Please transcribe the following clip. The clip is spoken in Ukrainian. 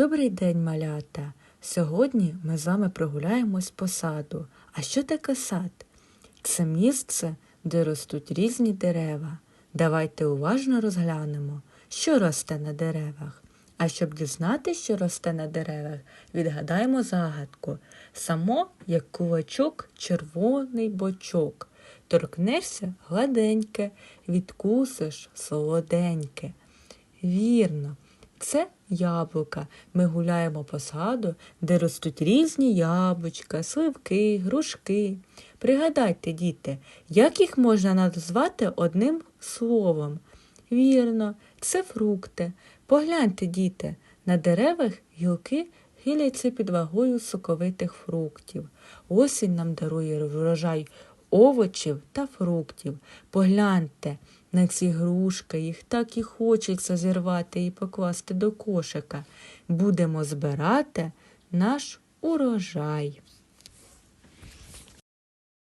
Добрий день, малята! Сьогодні ми з вами прогуляємось по саду. А що таке сад? Це місце, де ростуть різні дерева. Давайте уважно розглянемо, що росте на деревах. А щоб дізнатися, що росте на деревах, відгадаємо загадку. Само, як кулачок, червоний бочок. Торкнешся гладеньке, відкусиш солоденьке. Вірно, це яблука. Ми гуляємо по саду, де ростуть різні яблучка, сливки, грушки. Пригадайте, діти, як їх можна назвати одним словом? Вірно, це фрукти. Погляньте, діти, на деревах гілки хиляться під вагою соковитих фруктів. Осінь нам дарує врожай овочів та фруктів. Погляньте на ці грушки, їх так і хочеться зірвати і покласти до кошика. Будемо збирати наш урожай.